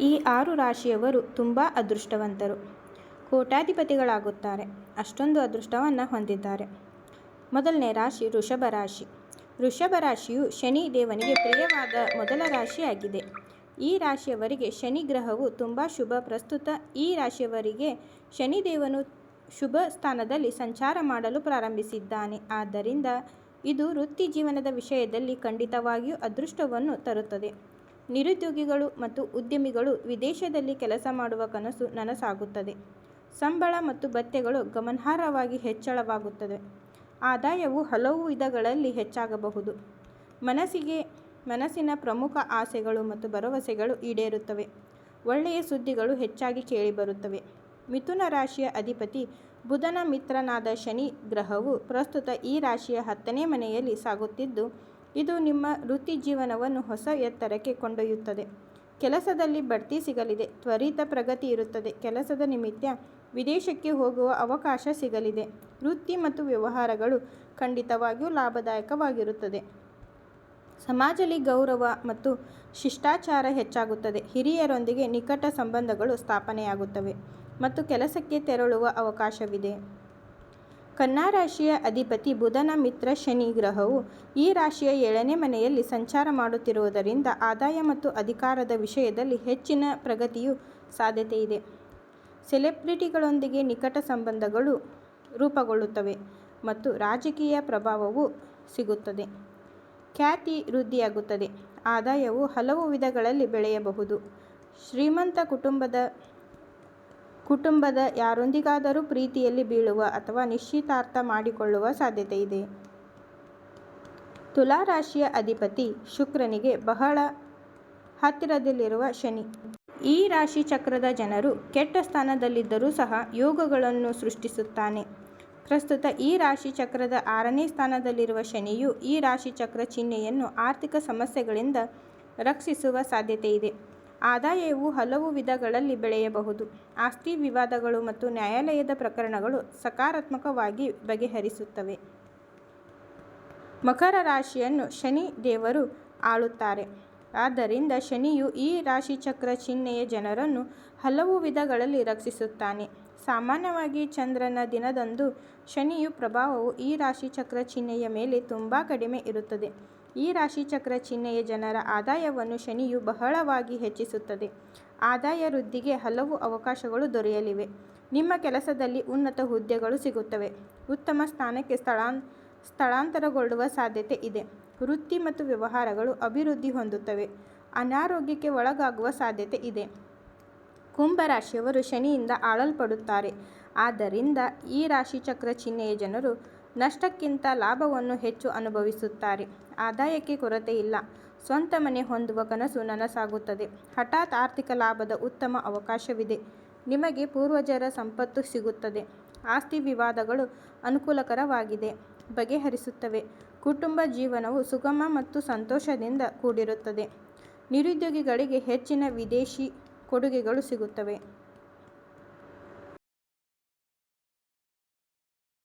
ಈ ಆರು ರಾಶಿಯವರು ತುಂಬ ಅದೃಷ್ಟವಂತರು. ಕೋಟ್ಯಾಧಿಪತಿಗಳಾಗುತ್ತಾರೆ. ಅಷ್ಟೊಂದು ಅದೃಷ್ಟವನ್ನು ಹೊಂದಿದ್ದಾರೆ. ಮೊದಲನೇ ರಾಶಿ ವೃಷಭ ರಾಶಿ. ವೃಷಭ ರಾಶಿಯು ಶನಿ ದೇವನಿಗೆ ಪ್ರಿಯವಾದ ಮೊದಲ ರಾಶಿಯಾಗಿದೆ. ಈ ರಾಶಿಯವರಿಗೆ ಶನಿ ಗ್ರಹವು ತುಂಬ ಶುಭ. ಪ್ರಸ್ತುತ ಈ ರಾಶಿಯವರಿಗೆ ಶನಿದೇವನು ಶುಭ ಸ್ಥಾನದಲ್ಲಿ ಸಂಚಾರ ಮಾಡಲು ಪ್ರಾರಂಭಿಸಿದ್ದಾನೆ. ಆದ್ದರಿಂದ ಇದು ವೃತ್ತಿ ಜೀವನದ ವಿಷಯದಲ್ಲಿ ಖಂಡಿತವಾಗಿಯೂ ಅದೃಷ್ಟವನ್ನು ತರುತ್ತದೆ. ನಿರುದ್ಯೋಗಿಗಳು ಮತ್ತು ಉದ್ಯಮಿಗಳು ವಿದೇಶದಲ್ಲಿ ಕೆಲಸ ಮಾಡುವ ಕನಸು ನನಸಾಗುತ್ತದೆ. ಸಂಬಳ ಮತ್ತು ಭತ್ಯೆಗಳು ಗಮನಾರ್ಹವಾಗಿ ಹೆಚ್ಚಳವಾಗುತ್ತದೆ. ಆದಾಯವು ಹಲವು ವಿಧಗಳಲ್ಲಿ ಹೆಚ್ಚಾಗಬಹುದು. ಮನಸ್ಸಿಗೆ, ಮನಸ್ಸಿನ ಪ್ರಮುಖ ಆಸೆಗಳು ಮತ್ತು ಭರವಸೆಗಳು ಈಡೇರುತ್ತವೆ. ಒಳ್ಳೆಯ ಸುದ್ದಿಗಳು ಹೆಚ್ಚಾಗಿ ಕೇಳಿಬರುತ್ತವೆ. ಮಿಥುನ ರಾಶಿಯ ಅಧಿಪತಿ ಬುಧನ ಮಿತ್ರನಾದ ಶನಿ ಗ್ರಹವು ಪ್ರಸ್ತುತ ಈ ರಾಶಿಯ ಹತ್ತನೇ ಮನೆಯಲ್ಲಿ ಸಾಗುತ್ತಿದ್ದು ಇದು ನಿಮ್ಮ ವೃತ್ತಿ ಜೀವನವನ್ನು ಹೊಸ ಎತ್ತರಕ್ಕೆ ಕೊಂಡೊಯ್ಯುತ್ತದೆ. ಕೆಲಸದಲ್ಲಿ ಬಡ್ತಿ ಸಿಗಲಿದೆ, ತ್ವರಿತ ಪ್ರಗತಿ ಇರುತ್ತದೆ. ಕೆಲಸದ ನಿಮಿತ್ತ ವಿದೇಶಕ್ಕೆ ಹೋಗುವ ಅವಕಾಶ ಸಿಗಲಿದೆ. ವೃತ್ತಿ ಮತ್ತು ವ್ಯವಹಾರಗಳು ಖಂಡಿತವಾಗಿಯೂ ಲಾಭದಾಯಕವಾಗಿರುತ್ತದೆ. ಸಮಾಜದಲ್ಲಿ ಗೌರವ ಮತ್ತು ಶಿಷ್ಟಾಚಾರ ಹೆಚ್ಚಾಗುತ್ತದೆ. ಹಿರಿಯರೊಂದಿಗೆ ನಿಕಟ ಸಂಬಂಧಗಳು ಸ್ಥಾಪನೆಯಾಗುತ್ತವೆ ಮತ್ತು ಕೆಲಸಕ್ಕೆ ತೆರಳುವ ಅವಕಾಶವಿದೆ. ಕನ್ಯಾ ರಾಶಿಯ ಅಧಿಪತಿ ಬುಧನ ಮಿತ್ರ ಶನಿ ಗ್ರಹವು ಈ ರಾಶಿಯ ಏಳನೇ ಮನೆಯಲ್ಲಿ ಸಂಚಾರ ಮಾಡುತ್ತಿರುವುದರಿಂದ ಆದಾಯ ಮತ್ತು ಅಧಿಕಾರದ ವಿಷಯದಲ್ಲಿ ಹೆಚ್ಚಿನ ಪ್ರಗತಿಯು ಸಾಧ್ಯತೆ ಇದೆ ಸೆಲೆಬ್ರಿಟಿಗಳೊಂದಿಗೆ ನಿಕಟ ಸಂಬಂಧಗಳು ರೂಪುಗೊಳ್ಳುತ್ತವೆ ಮತ್ತು ರಾಜಕೀಯ ಪ್ರಭಾವವು ಸಿಗುತ್ತದೆ. ಖ್ಯಾತಿ ವೃದ್ಧಿಯಾಗುತ್ತದೆ. ಆದಾಯವು ಹಲವು ವಿಧಗಳಲ್ಲಿ ಬೆಳೆಯಬಹುದು. ಶ್ರೀಮಂತ ಕುಟುಂಬದ ಕುಟುಂಬದ ಯಾರೊಂದಿಗಾದರೂ ಪ್ರೀತಿಯಲ್ಲಿ ಬೀಳುವ ಅಥವಾ ನಿಶ್ಚಿತಾರ್ಥ ಮಾಡಿಕೊಳ್ಳುವ ಸಾಧ್ಯತೆ ಇದೆ. ತುಲಾ ರಾಶಿಯ ಅಧಿಪತಿ ಶುಕ್ರನಿಗೆ ಬಹಳ ಹತ್ತಿರದಲ್ಲಿರುವ ಶನಿ. ಈ ರಾಶಿ ಚಕ್ರದ ಜನರು ಕೆಟ್ಟ ಸ್ಥಾನದಲ್ಲಿದ್ದರೂ ಸಹ ಯೋಗಗಳನ್ನು ಸೃಷ್ಟಿಸುತ್ತಾನೆ. ಪ್ರಸ್ತುತ ಈ ರಾಶಿ ಚಕ್ರದ ಆರನೇ ಸ್ಥಾನದಲ್ಲಿರುವ ಶನಿಯು ಈ ರಾಶಿ ಚಕ್ರ ಚಿಹ್ನೆಯನ್ನು ಆರ್ಥಿಕ ಸಮಸ್ಯೆಗಳಿಂದ ರಕ್ಷಿಸುವ ಸಾಧ್ಯತೆ ಇದೆ. ಆದಾಯವು ಹಲವು ವಿಧಗಳಲ್ಲಿ ಬೆಳೆಯಬಹುದು. ಆಸ್ತಿ ವಿವಾದಗಳು ಮತ್ತು ನ್ಯಾಯಾಲಯದ ಪ್ರಕರಣಗಳು ಸಕಾರಾತ್ಮಕವಾಗಿ ಬಗೆಹರಿಸುತ್ತವೆ. ಮಕರ ರಾಶಿಯನ್ನು ಶನಿ ದೇವರು ಆಳುತ್ತಾರೆ. ಆದ್ದರಿಂದ ಶನಿಯು ಈ ರಾಶಿಚಕ್ರ ಚಿಹ್ನೆಯ ಜನರನ್ನು ಹಲವು ವಿಧಗಳಲ್ಲಿ ರಕ್ಷಿಸುತ್ತಾನೆ. ಸಾಮಾನ್ಯವಾಗಿ ಚಂದ್ರನ ದಿನದಂದು ಶನಿಯು ಪ್ರಭಾವವು ಈ ರಾಶಿಚಕ್ರ ಚಿಹ್ನೆಯ ಮೇಲೆ ತುಂಬ ಕಡಿಮೆ ಇರುತ್ತದೆ. ಈ ರಾಶಿಚಕ್ರ ಚಿಹ್ನೆಯ ಜನರ ಆದಾಯವನ್ನು ಶನಿಯು ಬಹಳವಾಗಿ ಹೆಚ್ಚಿಸುತ್ತದೆ. ಆದಾಯ ವೃದ್ಧಿಗೆ ಹಲವು ಅವಕಾಶಗಳು ದೊರೆಯಲಿವೆ. ನಿಮ್ಮ ಕೆಲಸದಲ್ಲಿ ಉನ್ನತ ಹುದ್ದೆಗಳು ಸಿಗುತ್ತವೆ. ಉತ್ತಮ ಸ್ಥಾನಕ್ಕೆ ಸ್ಥಳಾನ್ ಸ್ಥಳಾಂತರಗೊಳ್ಳುವ ಸಾಧ್ಯತೆ ಇದೆ. ವೃತ್ತಿ ಮತ್ತು ವ್ಯವಹಾರಗಳು ಅಭಿವೃದ್ಧಿ ಹೊಂದುತ್ತವೆ. ಅನಾರೋಗ್ಯಕ್ಕೆ ಒಳಗಾಗುವ ಸಾಧ್ಯತೆ ಇದೆ. ಕುಂಭರಾಶಿಯವರು ಶನಿಯಿಂದ ಆಳಲ್ಪಡುತ್ತಾರೆ. ಆದ್ದರಿಂದ ಈ ರಾಶಿಚಕ್ರ ಚಿಹ್ನೆಯ ಜನರು ನಷ್ಟಕ್ಕಿಂತ ಲಾಭವನ್ನು ಹೆಚ್ಚು ಅನುಭವಿಸುತ್ತಾರೆ. ಆದಾಯಕ್ಕೆ ಕೊರತೆ ಇಲ್ಲ. ಸ್ವಂತ ಮನೆ ಹೊಂದುವ ಕನಸು ನನಸಾಗುತ್ತದೆ. ಹಠಾತ್ ಆರ್ಥಿಕ ಲಾಭದ ಉತ್ತಮ ಅವಕಾಶವಿದೆ. ನಿಮಗೆ ಪೂರ್ವಜರ ಸಂಪತ್ತು ಸಿಗುತ್ತದೆ. ಆಸ್ತಿ ವಿವಾದಗಳು ಅನುಕೂಲಕರವಾಗಿದೆ. ಬಗೆಹರಿಸುತ್ತವೆ. ಕುಟುಂಬ ಜೀವನವು ಸುಗಮ ಮತ್ತು ಸಂತೋಷದಿಂದ ಕೂಡಿರುತ್ತದೆ. ನಿರುದ್ಯೋಗಿಗಳಿಗೆ ಹೆಚ್ಚಿನ ವಿದೇಶಿ ಕೊಡುಗೆಗಳು ಸಿಗುತ್ತವೆ.